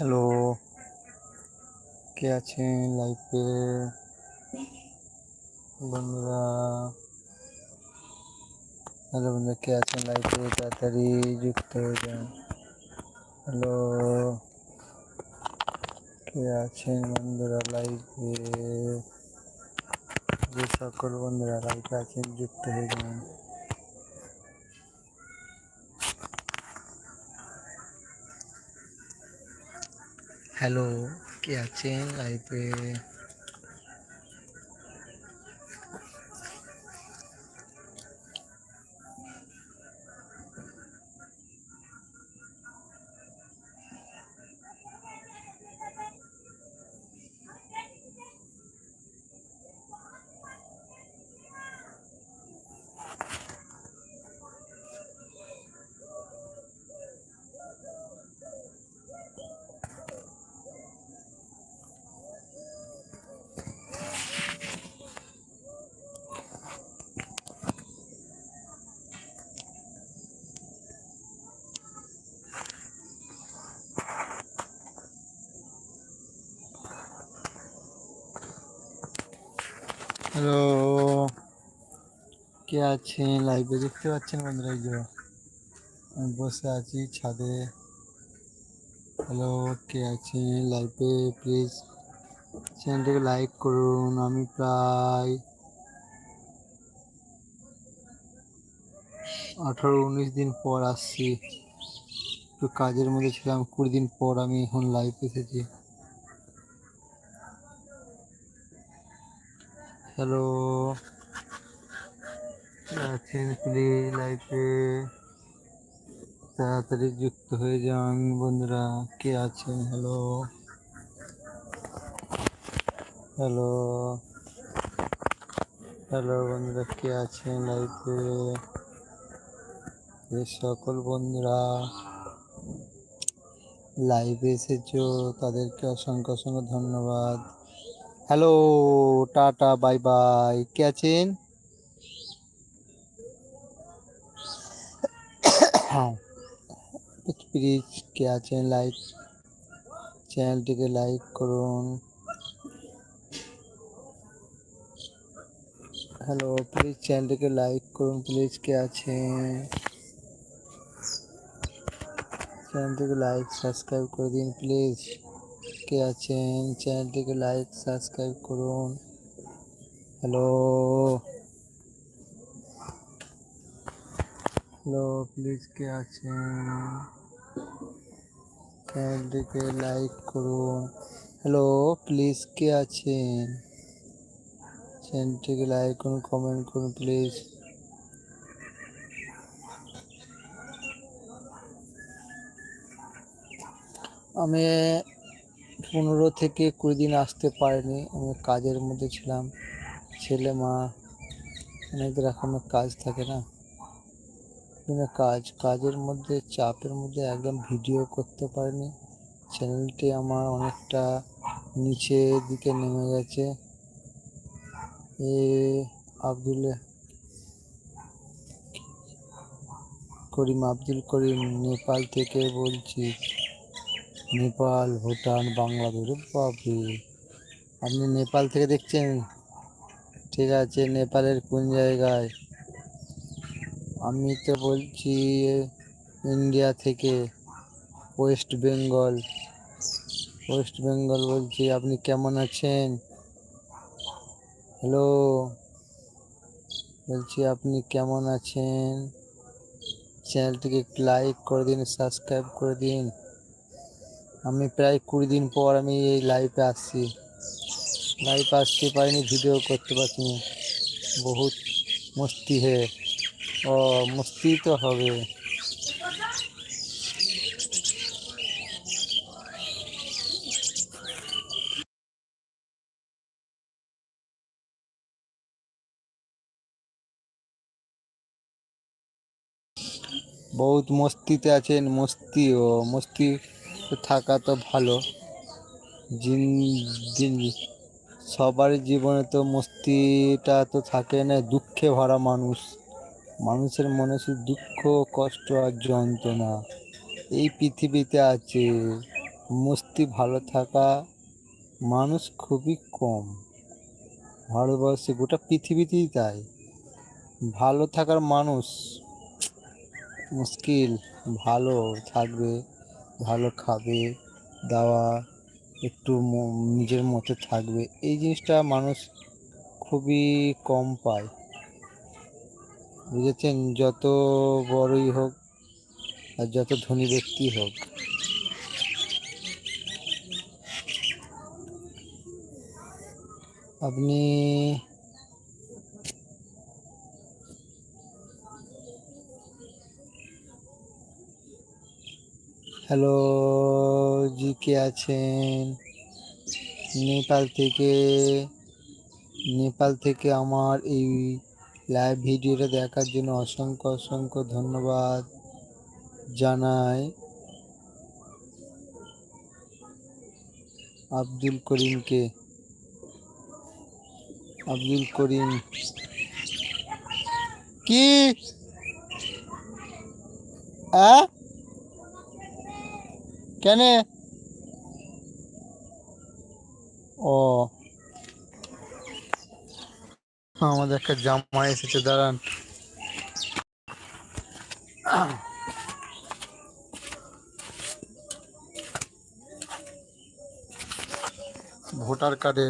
Hello কে আছেন লাইফে বন্ধুরা হ্যালো বন্ধুরা কে আছেন লাইফে তাড়াতাড়ি যুক্ত হয়ে যান হ্যালো কে আছেন বন্ধুরা লাইফে যে সকল বন্ধুরা লাইফে আছেন যুক্ত হয়ে যান হ্যালো কে আছেন লাইফে হ্যালো, কে আছেন? লাইভে দেখতে পাচ্ছেন বন্ধুরা, এই যে আমি বসে আছি ছাদে। হ্যালো কে আছেন? লাইভে প্লিজ চ্যানেলটাকে লাইক করুন, আমি প্রায় আঠারো উনিশ দিন পর আসছি। একটু কাজের মধ্যে ছিলাম, কুড়ি দিন পর আমি এখন লাইভ এসেছি। হ্যালো। আছেন প্লিজ লাইফে? তাড়াতাড়ি যুক্ত হয়ে যান বন্ধুরা। কে আছেন? হ্যালো। হ্যালো। হ্যালো বন্ধুরা, কে আছেন লাইফে? যে সকল বন্ধুরা লাইভে এসেছ, তাদেরকে অসংখ্য অসংখ্য ধন্যবাদ। হ্যালো টাটা বাই বাই কে আছেন প্লিজ কে আছেন লাইক চ্যানেলটিকে লাইক করুন হ্যালো প্লিজ চ্যানেলটিকে লাইক করুন প্লিজ কে আছেন চ্যানেলটিকে লাইক সাবস্ক্রাইব করে দিন প্লিজ কে আছেন চ্যানেলটিকে লাইক সাবস্ক্রাইব করুন হ্যালো হ্যালো প্লিজ কে আছেন চ্যানেলটিকে লাইক করুন হ্যালো প্লিজ কে আছেন চ্যানেলটিকে লাইক করুন কমেন্ট করুন প্লিজ আমি পনেরো থেকে কুড়ি দিন আসতে পারিনি। আমি কাজের মধ্যে ছিলাম। ছেলে, মা অনেক রকমের কাজ থাকে না। বিভিন্ন কাজ, কাজের মধ্যে, চাপের মধ্যে একদম ভিডিও করতে পারিনি। চ্যানেলটি আমার অনেকটা নিচের দিকে নেমে গেছে। এ আব্দুল করিম আব্দুল করিম, নেপাল থেকে বলছি। নেপাল, ভুটান, বাংলাদেশ বাপরে। আপনি নেপাল থেকে দেখছেন? ঠিক আছে, নেপালের কোন জায়গায়? আমি তো বলছি ইন্ডিয়া থেকে, ওয়েস্ট বেঙ্গল। ওয়েস্ট বেঙ্গল বলছি, আপনি কেমন আছেন? হ্যালো? বলছি, আপনি কেমন আছেন? চ্যানেলটিকে একটু লাইক করে দিন সাবস্ক্রাইব করে দিন। আমি প্রায় কুড়ি দিন পর আমি এই লাইভে আসছি। লাইভ আসতে পারিনি ভিডিও করতে পারছি বহুত মস্তি হে। ও, মস্তি তো হবে। বহুত মস্তিতে আছেন, মস্তি ও, মস্তি থাকা তো ভালো। জিন সবার জীবনে তো মস্তিটা তো থাকে না, দুঃখে ভরা মানুষ। মানুষের মনে শুধু দুঃখ, কষ্ট আর যন্ত্রণা। এই পৃথিবীতে আছে, মস্তি ভালো থাকা মানুষ খুবই কম। ভারতবর্ষে গোটা পৃথিবীতেই তাই। ভালো থাকার মানুষ মুশকিল, ভালো থাকবে। ভালো খাবে, দাওয়া একটু নিজের মতো থাকবে। এই জিনিসটা মানুষ খুবই কম পায়। বুঝেছেন? যত বড়ই হোক আর যত ধনী ব্যক্তি হোক। আপনি হ্যালো, জি, কে আছেন? নেপাল থেকে নেপাল থেকে আমার এই লাইভ ভিডিওটা দেখার জন্য অসংখ্য অসংখ্য ধন্যবাদ জানাই। আব্দুল করিমকে, আব্দুল করিম। কি? আ কেন ও আমাদের একটা জামা এসেছে দাঁড়ান ভোটার কার্ডে